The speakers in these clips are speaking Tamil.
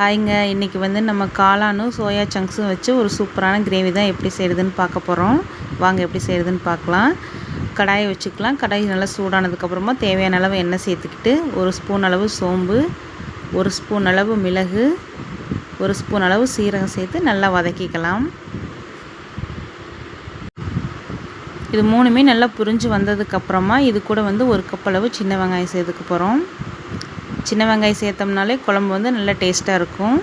ஹாய்ங்க இன்றைக்கி வந்து நம்ம காளானும் சோயா சங்க்ஸும் வச்சு ஒரு சூப்பரான கிரேவி தான் எப்படி செய்கிறதுன்னு பார்க்க போகிறோம் வாங்க எப்படி செய்கிறதுன்னு பார்க்கலாம். கடாயை வச்சுக்கலாம். கடாய் நல்லா சூடானதுக்கப்புறமா தேவையான அளவு எண்ணெய் சேர்த்துக்கிட்டு ஒரு ஸ்பூன் அளவு சோம்பு ஒரு ஸ்பூன் அளவு மிளகு ஒரு ஸ்பூன் அளவு சீரகம் சேர்த்து நல்லா வதக்கிக்கலாம். இது மூணுமே நல்லா புரிஞ்சு வந்ததுக்கப்புறமா இது கூட வந்து ஒரு கப் அளவு சின்ன வெங்காயம் சேர்த்துக்க போகிறோம் சின்ன வெங்காயம் சேர்த்தோம்னாலே குழம்பு வந்து நல்லா டேஸ்ட்டாக இருக்கும்.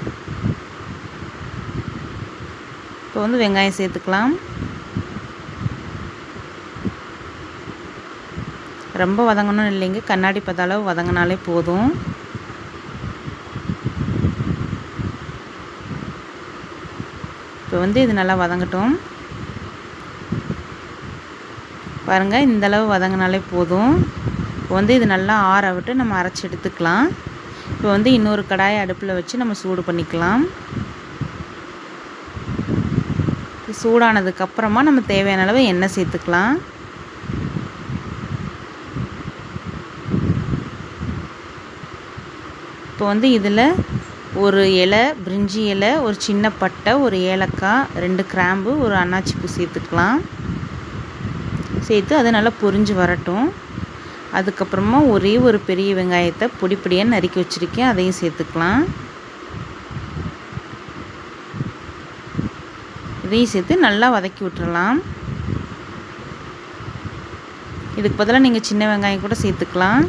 இப்போ வந்து வெங்காயம் சேர்த்துக்கலாம். ரொம்ப வதங்கணும்னு இல்லைங்க. கண்ணாடி பதளவு வதங்கினாலே போதும். இப்போ வந்து இது நல்லா வதங்கட்டும். பாருங்கள் இந்தளவு வதங்கினாலே போதும். இப்போ வந்து இது நல்லா ஆற விட்டு நம்ம அரைச்சி எடுத்துக்கலாம். இப்போ வந்து இன்னொரு கடாயை அடுப்பில் வச்சு நம்ம சூடு பண்ணிக்கலாம். சூடானதுக்கப்புறமா நம்ம தேவையான அளவு எண்ணெய் சேர்த்துக்கலாம். இப்போ வந்து இதில் ஒரு இலை பிரிஞ்சி இலை ஒரு சின்ன பட்டை ஒரு ஏலக்காய் ரெண்டு கிராம்பு ஒரு அன்னாச்சிப்பூ சேர்த்துக்கலாம். சேர்த்து அது நல்லா பொரிஞ்சு வரட்டும். அதுக்கப்புறமா ஒரே ஒரு பெரிய வெங்காயத்தை பொடி பொடியாக நறுக்கி வச்சுருக்கேன். அதையும் சேர்த்துக்கலாம். இதையும் சேர்த்து நல்லா வதக்கி விட்டுறலாம். இதுக்கு பதிலாக நீங்கள் சின்ன வெங்காயம் கூட சேர்த்துக்கலாம்.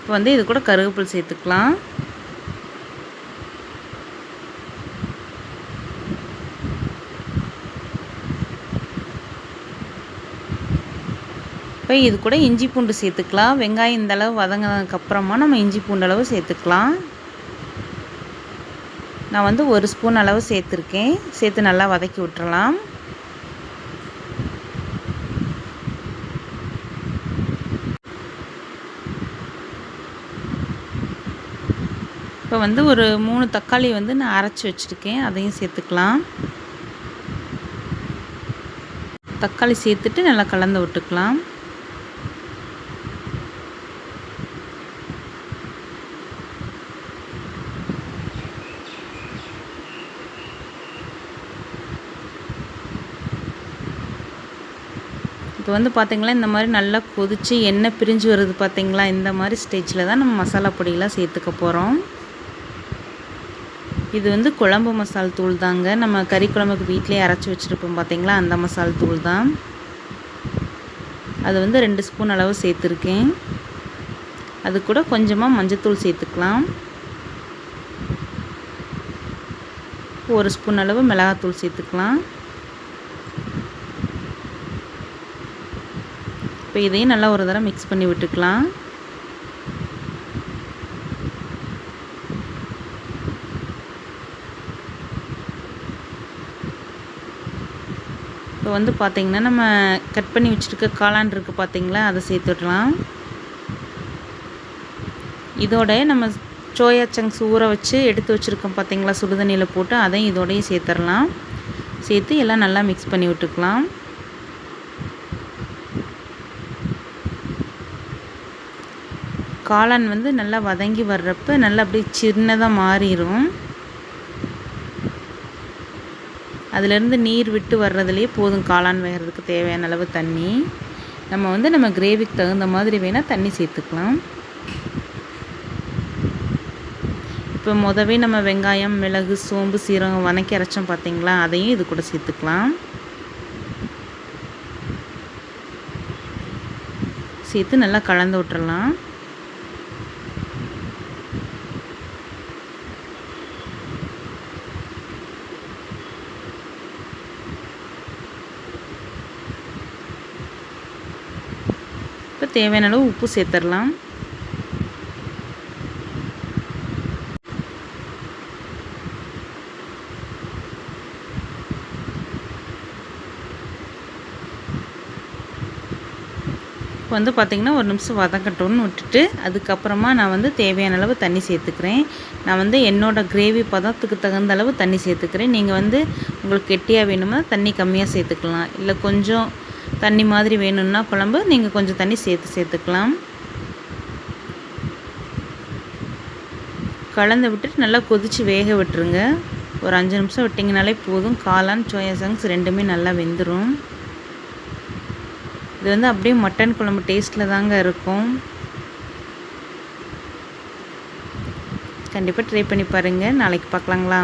இப்போ வந்து இது கூட கருவேப்பில் சேர்த்துக்கலாம். இப்போ இது கூட இஞ்சி பூண்டு சேர்த்துக்கலாம். வெங்காயம் இந்த அளவு வதங்கினதுக்கப்புறமா நம்ம இஞ்சி பூண்டு அளவு சேர்த்துக்கலாம். நான் வந்து ஒரு ஸ்பூன் அளவு சேர்த்துருக்கேன். சேர்த்து நல்லா வதக்கி விட்டுறலாம். இப்போ வந்து ஒரு மூணு தக்காளி வந்து நான் அரைச்சி வச்சுருக்கேன். அதையும் சேர்த்துக்கலாம். தக்காளி சேர்த்துட்டு நல்லா கலந்து விட்டுக்கலாம். இப்போ வந்து பார்த்திங்களா இந்த மாதிரி நல்லா கொதித்து எண்ணெய் பிரிஞ்சு வருது பார்த்திங்களா இந்த மாதிரி ஸ்டேஜில் தான் நம்ம மசாலா பொடியெலாம் சேர்த்துக்க போகிறோம் இது வந்து குழம்பு மசால் தூள் தாங்க. நம்ம கறி குழம்புக்கு வீட்டிலே அரைச்சி வச்சுருப்போம் பார்த்திங்களா அந்த மசால் தூள் தான். அது வந்து ரெண்டு ஸ்பூன் அளவு சேர்த்துருக்கேன். அது கூட கொஞ்சமாக மஞ்சத்தூள் சேர்த்துக்கலாம். ஒரு ஸ்பூன் அளவு மிளகாத்தூள் சேர்த்துக்கலாம். இப்போ இதையும் நல்லா ஒரு தடவை மிக்ஸ் பண்ணி விட்டுக்கலாம். இப்போ வந்து பார்த்திங்கன்னா நம்ம கட் பண்ணி வச்சுருக்க காளான் இருக்குது பார்த்திங்களா? அதை சேர்த்துடலாம் இதோட நம்ம சோயா சங்க்ஸ் ஊற வச்சு எடுத்து வச்சுருக்கோம் பார்த்திங்களா? சுடுதண்ணியில் போட்டு அதையும் இதோடையும் சேர்த்துடலாம். சேர்த்து எல்லாம் நல்லா மிக்ஸ் பண்ணி விட்டுக்கலாம். காளான் வந்து நல்லா வதங்கி வர்றப்ப நல்லா அப்படியே சின்னதாக மாறிடும் அதுலேருந்து நீர் விட்டு வர்றதுலேயே போதும் காளான் வேகிறதுக்கு தேவையான அளவு தண்ணி. நம்ம வந்து நம்ம கிரேவிக்கு தகுந்த மாதிரி வேணால் தண்ணி சேர்த்துக்கலாம். இப்போ முதவே நம்ம வெங்காயம் மிளகு சோம்பு சீரகம் வதக்கி அரைச்சோம் பார்த்தீங்களா அதையும் இது கூட சேர்த்துக்கலாம். சேர்த்து நல்லா கலந்து விட்டுறலாம். இப்போ தேவையான அளவு உப்பு சேர்த்துடலாம் இப்போ வந்து பார்த்திங்கன்னா ஒரு நிமிஷம் வதக்கட்டும்னு விட்டுட்டு அதுக்கப்புறமா நான் வந்து தேவையான அளவு தண்ணி சேர்த்துக்கிறேன். நான் வந்து என்னோடய கிரேவி பதத்துக்கு தகுந்த அளவு தண்ணி சேர்த்துக்கிறேன். நீங்கள் வந்து உங்களுக்கு கெட்டியாக வேணுமா தண்ணி கம்மியாக சேர்த்துக்கலாம். இல்லை கொஞ்சம் தண்ணி மாதிரி வேணும்னா குழம்பு நீங்கள் கொஞ்சம் தண்ணி சேர்த்து சேர்த்துக்கலாம். கலந்து விட்டுட்டு நல்லா கொதித்து வேக விட்டுருங்க. ஒரு அஞ்சு நிமிஷம் விட்டிங்கனாலே போதும். காளான் சோயா சங்ஸ் ரெண்டுமே நல்லா வெந்துடும் இது வந்து அப்படியே மட்டன் குழம்பு டேஸ்ட்டில் தாங்க இருக்கும். கண்டிப்பாக ட்ரை பண்ணி பாருங்கள் நாளைக்கு பார்க்கலாங்களா?